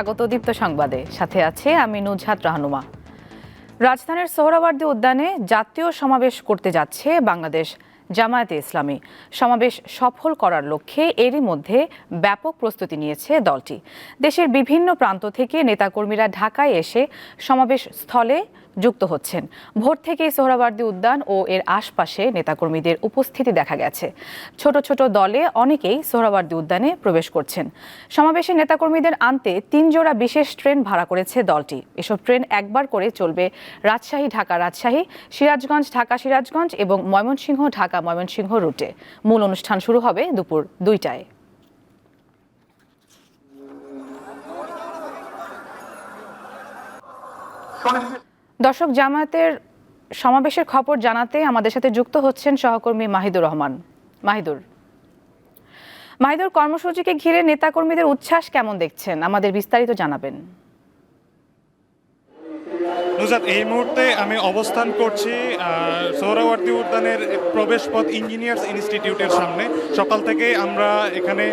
স্বাগত দীপ্ত সংবাদে। সাথে আছে আমি নুজহাত রাহনুমা। রাজধানীর সোহরাওয়ার্দী উদ্যানে জাতীয় সমাবেশ করতে যাচ্ছে বাংলাদেশ। জামায়াতে ইসলামী। সমাবেশ সফল করার লক্ষ্যে এরই মধ্যে ব্যাপক প্রস্তুতি নিয়েছে দলটি। দেশের বিভিন্ন প্রান্ত থেকে নেতাকর্মীরা ঢাকায় এসে সমাবেশ স্থলে যুক্ত হচ্ছেন। ভোর থেকেই সোহরাওয়ার্দী উদ্যান ও এর আশপাশে নেতাকর্মীদের উপস্থিতি দেখা গেছে। ছোট ছোট দলে অনেকেই সোহরাওয়ার্দী উদ্যানে প্রবেশ করছেন। সমাবেশে নেতাকর্মীদের আনতে তিন জোড়া বিশেষ ট্রেন ভাড়া করেছে দলটি। এসব ট্রেন একবার করে চলবে রাজশাহী ঢাকা রাজশাহী সিরাজগঞ্জ ঢাকা সিরাজগঞ্জ এবং ময়মনসিংহ ঢাকা ময়মনসিংহ রুটে। মূল অনুষ্ঠান শুরু হবে দুপুর দুইটায়। দর্শক, জামায়াতের সমাবেশের খবর জানাতে আমাদের সাথে যুক্ত হচ্ছেন সহকর্মী মাহিদুর রহমান। মাহিদুর। মাহিদুর, কর্মসূচিকে ঘিরে নেতাকর্মীদের উচ্ছ্বাস কেমন দেখছেন? আমাদের বিস্তারিত জানাবেন। নুজাত এই মুহূর্তে আমি অবস্থান করছি সোহরাওয়ার্দী উদ্যানের প্রবেশপথ ইঞ্জিনিয়ার্স ইনস্টিটিউটের সামনে। সকাল থেকে আমরা এখানে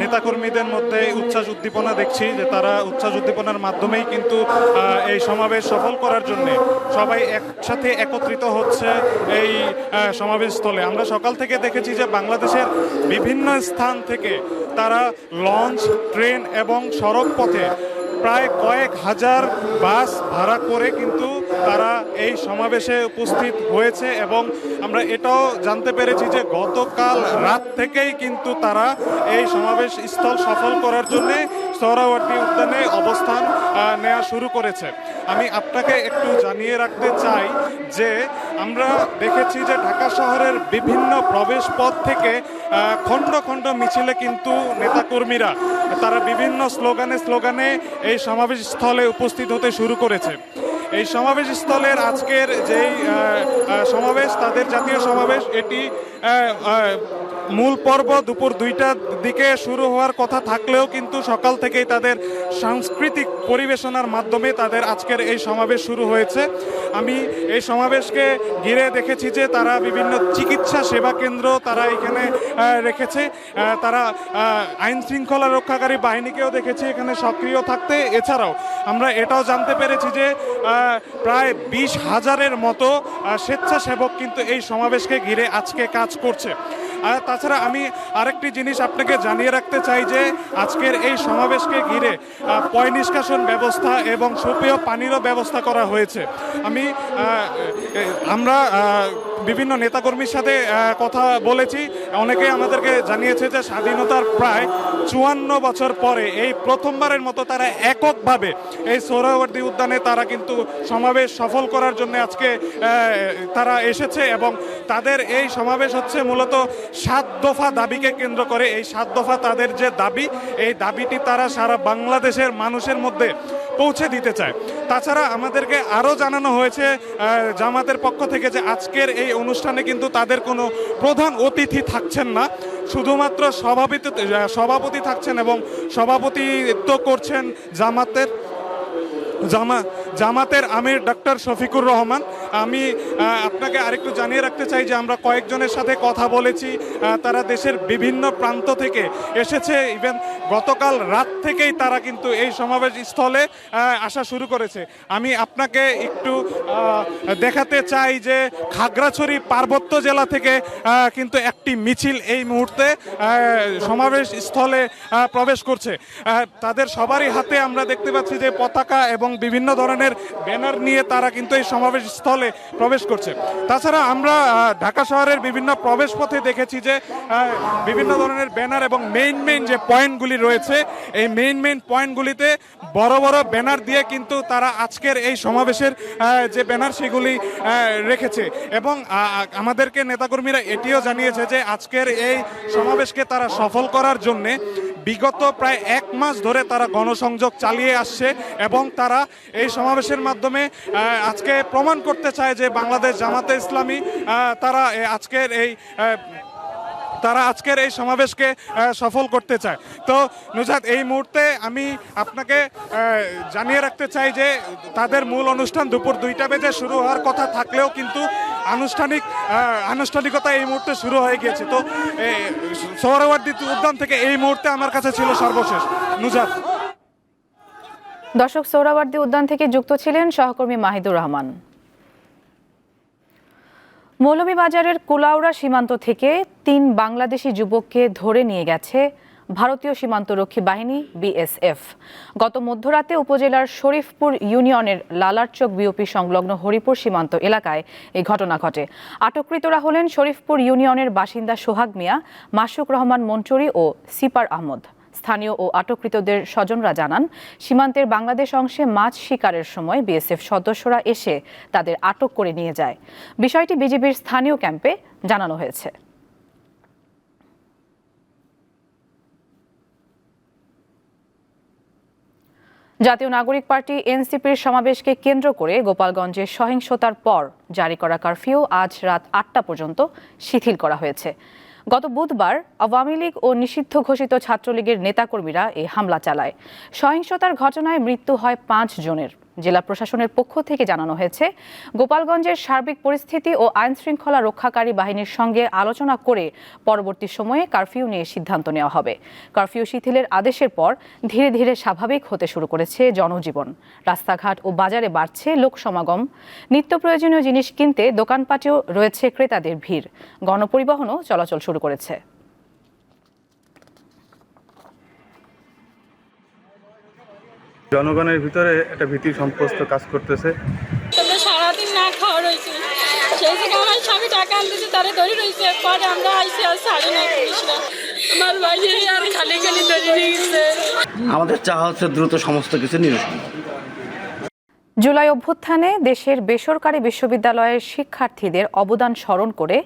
নেতাকর্মীদের মধ্যে উচ্ছ্বাস উদ্দীপনা দেখছি যে তারা উচ্ছ্বাস উদ্দীপনার মাধ্যমেই কিন্তু এই সমাবেশ সফল করার জন্য সবাই একসাথে একত্রিত হচ্ছে এই আহ, সমাবেশ স্থলে আমরা সকাল থেকে দেখেছি যে বাংলাদেশের বিভিন্ন স্থান থেকে তারা লঞ্চ ট্রেন এবং সড়ক পথে প্রায় কয়েক হাজার বাস ভাড়া করে কিন্তু তারা এই সমাবেশে উপস্থিত হয়েছে এবং আমরা এটাও জানতে পেরেছি যে গতকাল রাত থেকেই কিন্তু তারা এই সমাবেশ স্থল সফল করার জন্য সৌরাবর্তী উদ্যানে অবস্থান নেওয়া শুরু করেছে। আমি আপনাকে একটু জানিয়ে রাখতে চাই যে আমরা দেখেছি যে ঢাকা শহরের বিভিন্ন প্রবেশ পথ থেকে খণ্ড খণ্ড মিছিলে কিন্তু নেতাকর্মীরা, তারা বিভিন্ন স্লোগানে স্লোগানে এই সমাবেশ স্থলে উপস্থিত হতে শুরু করেছে। এই সমাবেশ স্থলের আজকের যেই সমাবেশ, তাদের জাতীয় সমাবেশ, এটি মূল পর্ব দুপুর দুইটার দিকে শুরু হওয়ার কথা থাকলেও কিন্তু সকাল থেকেই তাদের সাংস্কৃতিক পরিবেশনার মাধ্যমে তাদের আজকের এই সমাবেশ শুরু হয়েছে। আমি এই সমাবেশকে ঘিরে দেখেছি যে তারা বিভিন্ন চিকিৎসা সেবা কেন্দ্র তারা এখানে রেখেছে। তারা আইন শৃঙ্খলা রক্ষাকারী বাহিনীকেও দেখেছি এখানে সক্রিয় থাকতে। এছাড়াও আমরা এটাও জানতে পেরেছি যে প্রায় বিশ হাজারের মতো স্বেচ্ছাসেবক কিন্তু এই সমাবেশকে ঘিরে আজকে কাজ করছে। আর তাছাড়া আমি আরেকটি জিনিস আপনাকে জানিয়ে রাখতে চাই যে আজকের এই সমাবেশকে ঘিরে পয় নিষ্কাশন ব্যবস্থা এবং সুপেয় পানিরও ব্যবস্থা করা হয়েছে। আমি আমরা বিভিন্ন নেতাকর্মীর সাথে কথা বলেছি। অনেকে আমাদেরকে জানিয়েছে যে স্বাধীনতার প্রায় চুয়ান্ন বছর পরে, এই প্রথমবারের মতো তারা এককভাবে এই সৌরবর্তী উদ্যানে তারা কিন্তু সমাবেশ সফল করার জন্য আজকে তারা এসেছে এবং তাদের এই সমাবেশ হচ্ছে মূলত সাত দফা দাবিকে কেন্দ্র করে। এই সাত দফা তাদের যে দাবি, এই দাবিটি তারা সারা বাংলাদেশের মানুষের মধ্যে পৌঁছে দিতে চায়। তাছাড়া আমাদেরকে আরও জানানো হয়েছে জামাতের পক্ষ থেকে যে আজকের এই অনুষ্ঠানে কিন্তু তাদের কোনো প্রধান অতিথি থাকছেন না। শুধুমাত্র সভাপতি সভাপতি থাকছেন এবং সভাপতিত্ব করছেন জামাতের, জামা, জামাতের আমির ডক্টর শফিকুর রহমান। আমি আপনাকে আরেকটু জানিয়ে রাখতে চাই যে আমরা কয়েকজনের সাথে কথা বলেছি তারা দেশের বিভিন্ন প্রান্ত থেকে এসেছে। ইভেন গতকাল রাত থেকেই তারা কিন্তু এই সমাবেশ স্থলে আসা শুরু করেছে। আমি আপনাকে একটু দেখাতে চাই যে খাগড়াছড়ি পার্বত্য জেলা থেকে কিন্তু একটি মিছিল এই মুহূর্তে সমাবেশ স্থলে প্রবেশ করছে। তাদের সবারই হাতে আমরা দেখতে পাচ্ছি যে পতাকা এবং বিভিন্ন ধরনের ব্যানার নিয়ে তারা কিন্তু এই সমাবেশ স্থলে প্রবেশ করছে। তাছাড়া আমরা ঢাকা শহরের বিভিন্ন প্রবেশ পথে দেখেছি যে বিভিন্ন ধরনের ব্যানার এবং মেইন মেইন যে পয়েন্টগুলি রয়েছে, এই মেইন মেইন পয়েন্টগুলিতে বড় বড় ব্যানার দিয়ে কিন্তু তারা আজকের এই সমাবেশের যে ব্যানার সেগুলি রেখেছে। এবং আমাদেরকে নেতাকর্মীরা এটিও জানিয়েছে যে, আজকের এই সমাবেশকে তারা সফল করার জন্যে বিগত প্রায় এক মাস ধরে তারা গণসংযোগ চালিয়ে আসছে এবং তারা এই সমাবেশের মাধ্যমে আজকে প্রমাণ করতে চায় যে বাংলাদেশ জামাতে ইসলামী তারা আজকের এই তারা আজকের এই সমাবেশকে সফল করতে চায়। তো নুজাত, এই মুহূর্তে আমি আপনাকে জানিয়ে রাখতে চাই যে তাদের মূল অনুষ্ঠান দুপুর দুইটা বেজে শুরু হওয়ার কথা থাকলেও কিন্তু আনুষ্ঠানিক আনুষ্ঠানিকতা এই মুহূর্তে শুরু হয়ে গিয়েছে। তো সোহরাওয়ার্দী উদ্যান থেকে এই মুহূর্তে আমার কাছে ছিল সর্বশেষ। নুজাত। দর্শক, সোহরাওয়ার্দী উদ্যান থেকে যুক্ত ছিলেন সহকর্মী মাহিদুর রহমান। মৌলভীবাজারের কুলাউড়া সীমান্ত থেকে তিন বাংলাদেশি যুবককে ধরে নিয়ে গেছে ভারতীয় সীমান্তরক্ষী বাহিনী, বিএসএফ। গত মধ্যরাতে উপজেলার শরীফপুর ইউনিয়নের লালারচক বিওপি সংলগ্ন হরিপুর সীমান্ত এলাকায় এই ঘটনা ঘটে। আটককৃতরা হলেন শরীফপুর ইউনিয়নের বাসিন্দা সোহাগ মিয়া, মাসুক রহমান মঞ্চুরি ও সিপার আহমদ। স্থানীয় ও আটককৃতদের স্বজনরা জানান, সীমান্তের বাংলাদেশ অংশে মাছ শিকারের সময় বিএসএফ সদস্যরা এসে তাদের আটক করে নিয়ে যায়। বিষয়টি বিজিবির স্থানীয় ক্যাম্পে জানানো হয়েছে। জাতীয় নাগরিক পার্টি এনসিপির সমাবেশকে কেন্দ্র করে গোপালগঞ্জে সহিংসতার পর জারি করা কারফিউ আজ রাত আটটা পর্যন্ত শিথিল করা হয়েছে। গত বুধবার আওয়ামী লীগ ও নিষিদ্ধ ঘোষিত ছাত্রলীগের নেতাকর্মীরা এই হামলা চালায়। সহিংসতার ঘটনায় মৃত্যু হয় পাঁচ জনের। জেলা প্রশাসনের পক্ষ থেকে জানানো হয়েছে, গোপালগঞ্জের সার্বিক পরিস্থিতি ও আইন শৃঙ্খলা রক্ষাকারী বাহিনীর সঙ্গে আলোচনা করে পরবর্তী সময়ে কারফিউ নিয়ে সিদ্ধান্ত নেওয়া হবে। কারফিউ শিথিলের আদেশের পর ধীরে ধীরে স্বাভাবিক হতে শুরু করেছে জনজীবন। রাস্তাঘাট ও বাজারে বাড়ছে লোক সমাগম নিত্য প্রয়োজনীয় জিনিস কিনতে দোকানপাটেও রয়েছে ক্রেতাদের ভিড়। গণপরিবহনও চলাচল শুরু করেছে। জনগণের ভিতরে একটা ভীতি সম্পস্ত কাজ করতেছে। সারাদিন না খাওয়া রয়েছে। সেই থেকে আমার স্বামী টাকা আনতেছে তারা ধরে রয়েছে পরে আমরা আইসি আর পুলিশরা। আমার বাইরে আর খালি খালি ধরে নিয়ে আমাদের চাওয়া হচ্ছে দ্রুত সমস্ত কিছু নিরসন। জুলাই অভ্যুত্থানে দেশের বেসরকারি বিশ্ববিদ্যালয়ের শিক্ষার্থীদের অবদান স্মরণ করে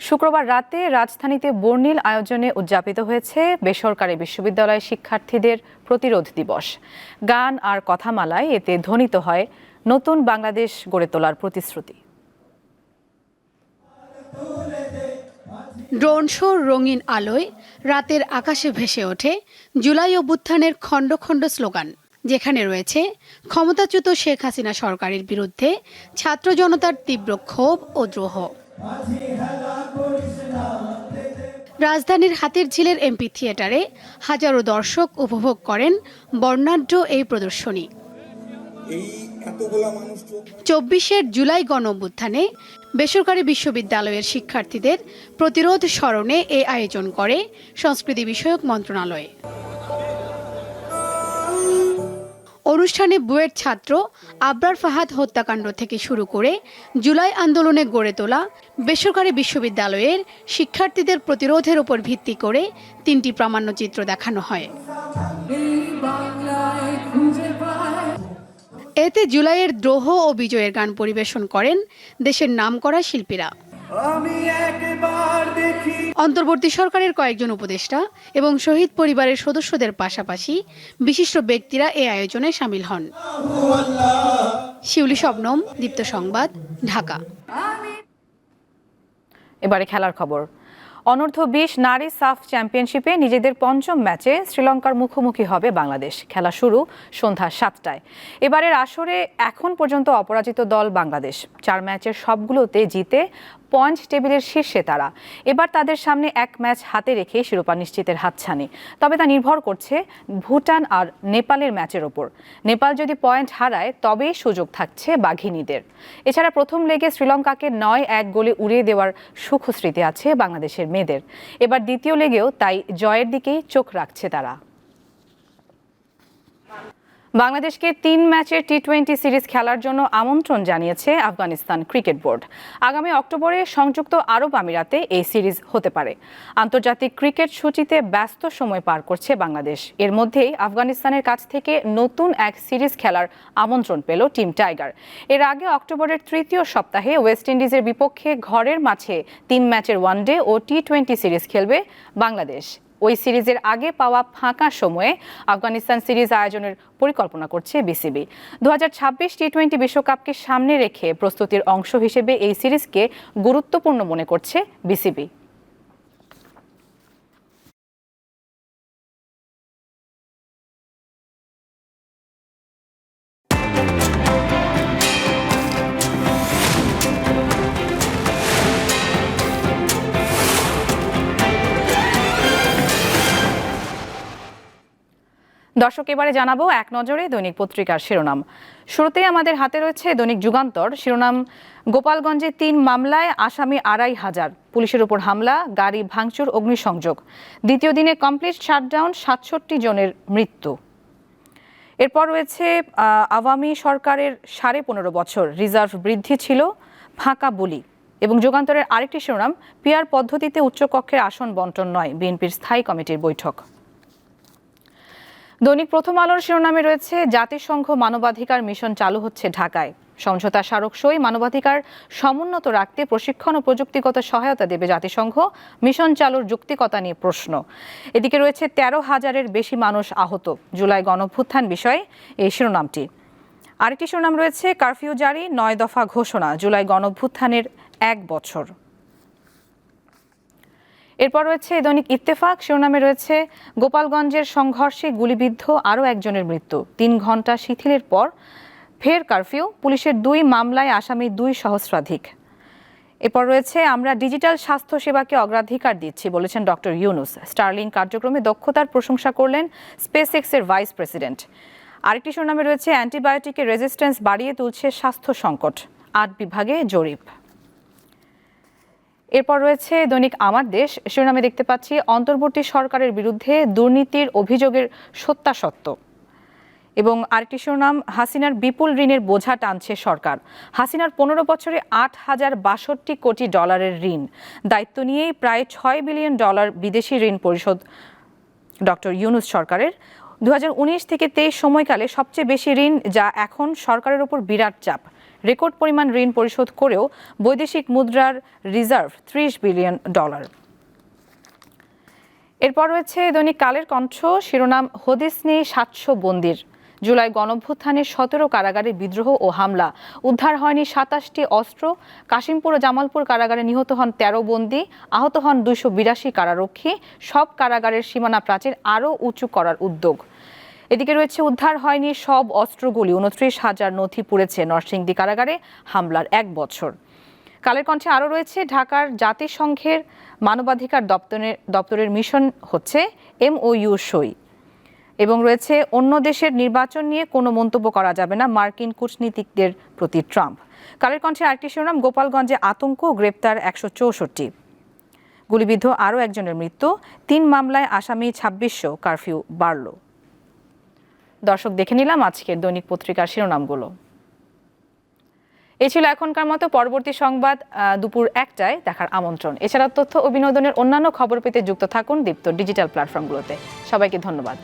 শুক্রবার রাতে রাজধানীতে বর্ণিল আয়োজনে উদযাপিত হয়েছে বেসরকারি বিশ্ববিদ্যালয়ের শিক্ষার্থীদের প্রতিরোধ দিবস। গান আর কথামালায় এতে ধ্বনিত হয় নতুন বাংলাদেশ গড়ে তোলার প্রতিশ্রুতি। ড্রোন শোর রঙিন আলোয় রাতের আকাশে ভেসে ওঠে জুলাই অভ্যুত্থানের খণ্ড খণ্ড স্লোগান। যেখানে রয়েছে ক্ষমতাচ্যুত শেখ হাসিনা সরকারের বিরুদ্ধে ছাত্র জনতার তীব্র ক্ষোভ ও দ্রোহ। রাজধানীর হাতির ঝিলের এমপি থিয়েটারে হাজারো দর্শক উপভোগ করেন বর্ণাঢ্য এই প্রদর্শনী। চব্বিশের জুলাই গণ অভ্যুত্থানে বেসরকারি বিশ্ববিদ্যালয়ের শিক্ষার্থীদের প্রতিরোধ স্মরণে এ আয়োজন করে সংস্কৃতি বিষয়ক মন্ত্রণালয়। অনুষ্ঠানে বুয়েট ছাত্র আবরার ফাহাদ হত্যাকাণ্ড থেকে শুরু করে জুলাই আন্দোলনে গড়ে তোলা বেসরকারি বিশ্ববিদ্যালয়ের শিক্ষার্থীদের প্রতিরোধের উপর ভিত্তি করে তিনটি প্রামাণ্যচিত্র দেখানো হয়। এতে জুলাইয়ের দ্রোহ ও বিজয়ের গান পরিবেশন করেন দেশের নামকরা শিল্পীরা। অন্তর্বর্তী সরকারের কয়েকজন উপদেষ্টা এবং শহীদ পরিবারের সদস্যদের পাশাপাশি বিশিষ্ট ব্যক্তিরা এ আয়োজনে সামিল হন। শিউলি শবনম দীপ্ত সংবাদ ঢাকা। এবারে খেলার খবর। অনূর্ধ্ব বিশ নারী সাফ চ্যাম্পিয়নশিপে নিজেদের পঞ্চম ম্যাচে শ্রীলঙ্কার মুখোমুখি হবে বাংলাদেশ। খেলা শুরু সন্ধ্যা সাতটায়। এবারের আসরে এখন পর্যন্ত অপরাজিত দল বাংলাদেশ। চার ম্যাচের সবগুলোতে জিতে পয়েন্ট টেবিলের শীর্ষে তারা। এবার তাদের সামনে এক ম্যাচ হাতে রেখে শিরোপা নিশ্চিতের হাতছানি। তবে তা নির্ভর করছে ভুটান আর নেপালের ম্যাচের ওপর। নেপাল যদি পয়েন্ট হারায়, তবেই সুযোগ থাকছে বাঘিনীদের। এছাড়া প্রথম লেগে শ্রীলঙ্কাকে নয় এক গোলে উড়িয়ে দেওয়ার সুখ স্মৃতি আছে বাংলাদেশের মেয়েদের। এবার দ্বিতীয় লেগেও তাই জয়ের দিকেই চোখ রাখছে তারা। বাংলাদেশকে তিন ম্যাচের টি টোয়েন্টি সিরিজ খেলার জন্য আমন্ত্রণ জানিয়েছে আফগানিস্তান ক্রিকেট বোর্ড। আগামী অক্টোবরে সংযুক্ত আরব আমিরাতে এই সিরিজ হতে পারে। আন্তর্জাতিক ক্রিকেট সূচিতে ব্যস্ত সময় পার করছে বাংলাদেশ। এর মধ্যেই আফগানিস্তানের কাছ থেকে নতুন এক সিরিজ খেলার আমন্ত্রণ পেল টিম টাইগার। এর আগে অক্টোবরের তৃতীয় সপ্তাহে ওয়েস্ট ইন্ডিজের বিপক্ষে ঘরের মাঠে তিন ম্যাচের ওয়ানডে ও টি টোয়েন্টি সিরিজ খেলবে বাংলাদেশ। ওই সিরিজের আগে পাওয়া ফাঁকা সময়ে আফগানিস্তান সিরিজ আয়োজনের পরিকল্পনা করছে বিসিবি। দু হাজার ছাব্বিশ টি টোয়েন্টি বিশ্বকাপকে সামনে রেখে প্রস্তুতির অংশ হিসেবে এই সিরিজকে গুরুত্বপূর্ণ মনে করছে বিসিবি। দর্শক, এবারে জানাব এক নজরে দৈনিক পত্রিকার শিরোনাম। শুরুতেই আমাদের হাতে রয়েছে দৈনিক যুগান্তর। শিরোনাম, গোপালগঞ্জে তিন মামলায় আসামি আড়াই হাজার। পুলিশের উপর হামলা, গাড়ি ভাঙচুর, অগ্নিসংযোগ। দ্বিতীয় দিনে কমপ্লিট শাটডাউন, সাতষট্টি জনের মৃত্যু। এরপর রয়েছে আওয়ামী সরকারের সাড়ে পনেরো বছর রিজার্ভ বৃদ্ধি ছিল, ফাঁকা বলি। এবং যুগান্তরের আরেকটি শিরোনাম, পিয়ার পদ্ধতিতে উচ্চকক্ষের আসন বন্টন নয়, বিএনপির স্থায়ী কমিটির বৈঠক। দৈনিক প্রথম আলোর শিরোনামে রয়েছে, জাতিসংঘ মানবাধিকার মিশন চালু হচ্ছে ঢাকায়। সমঝোতা স্মারক সই মানবাধিকার সমুন্নত রাখতে প্রশিক্ষণ ও প্রযুক্তিগত সহায়তা দেবে জাতিসংঘ মিশন চালুর যুক্তিকতা নিয়ে প্রশ্ন। এদিকে রয়েছে, তেরো হাজারের বেশি মানুষ আহত। জুলাই গণভ্যুত্থান বিষয়ে এই শিরোনামটি। আরেকটি শিরোনাম রয়েছে, কারফিউ জারি, নয় দফা ঘোষণা, জুলাই গণভ্যুত্থানের এক বছর। এরপর রয়েছে দৈনিক ইত্তেফাক, শিরোনামে রয়েছে গোপালগঞ্জের সংঘর্ষে গুলিবিদ্ধ আরও একজনের মৃত্যু। তিন ঘণ্টা শিথিলের পর ফের কারফিউ, পুলিশের দুই মামলায় আসামি দুই সহস্রাধিক। এরপর রয়েছে, আমরা ডিজিটাল স্বাস্থ্য সেবাকে অগ্রাধিকার দিচ্ছি, বলেছেন ডক্টর ইউনুস। স্টার্লিং কার্যক্রমে দক্ষতার প্রশংসা করলেন স্পেস এক্সের ভাইস প্রেসিডেন্ট। আরেকটি শিরোনামে রয়েছে, অ্যান্টিবায়োটিকের রেজিস্ট্যান্স বাড়িয়ে তুলছে স্বাস্থ্য সংকট। আট বিভাগে জরিপ। এরপর রয়েছে দৈনিক আমার দেশ। শিরোনামে দেখতে পাচ্ছি, অন্তর্বর্তী সরকারের বিরুদ্ধে দুর্নীতির অভিযোগের সত্যাসত্য। এবং আরেকটি শিরোনাম, হাসিনার বিপুল ঋণের বোঝা টানছে সরকার। হাসিনার পনেরো বছরে আট হাজার বাষট্টি কোটি ডলারের ঋণ। দায়িত্ব নিয়েই প্রায় ছয় বিলিয়ন ডলার বিদেশি ঋণ পরিশোধ ডক্টর ইউনুস সরকারের। দু হাজার উনিশ থেকে তেইশ সময়কালে সবচেয়ে বেশি ঋণ যা এখন সরকারের ওপর বিরাট চাপ। রেকর্ড পরিমাণ ঋণ পরিশোধ করেও বৈদেশিক মুদ্রার রিজার্ভ ত্রিশ বিলিয়ন ডলার। এরপর রয়েছে দৈনিক কালের কণ্ঠ, শিরোনাম হদিস নেই সাতশো বন্দির। জুলাই গণভ্যুত্থানে সতেরো কারাগারে বিদ্রোহ ও হামলা। উদ্ধার হয়নি সাতাশটি অস্ত্র। কাশিমপুর ও জামালপুর কারাগারে নিহত হন তেরো বন্দী। আহত হন দুইশো বিরাশি কারারক্ষী। সব কারাগারের সীমানা প্রাচীর আরও উঁচু করার উদ্যোগ। এদিকে রয়েছে উদ্ধার হয়নি সব অস্ত্রগুলি। উনত্রিশ হাজার নথি পুড়েছে নরসিংদী কারাগারে হামলার এক বছর। কালের কণ্ঠে আরও রয়েছে, ঢাকার জাতিসংঘের মানবাধিকার দপ্তরের দপ্তরের মিশন হচ্ছে এমওইউ সই। এবং রয়েছে, অন্য দেশের নির্বাচন নিয়ে কোনো মন্তব্য করা যাবে না মার্কিন কূটনীতিকদের প্রতি ট্রাম্প। কালের কণ্ঠে আরেকটি শিরোনাম, গোপালগঞ্জে আতঙ্ক, গ্রেপ্তার একশো চৌষট্টি। গুলিবিদ্ধ আরও একজনের মৃত্যু, তিন মামলায় আসামি ছাব্বিশশো, কারফিউ বাড়ল। দর্শক দেখে নিলাম আজকের দৈনিক পত্রিকার শিরোনামগুলো। এ ছিল এখনকার মতো, পরবর্তী সংবাদ দুপুর একটায় দেখার আমন্ত্রণ। এছাড়া তথ্য ও বিনোদনের অন্যান্য খবর পেতে যুক্ত থাকুন দীপ্ত ডিজিটাল প্ল্যাটফর্মগুলোতে। সবাইকে ধন্যবাদ।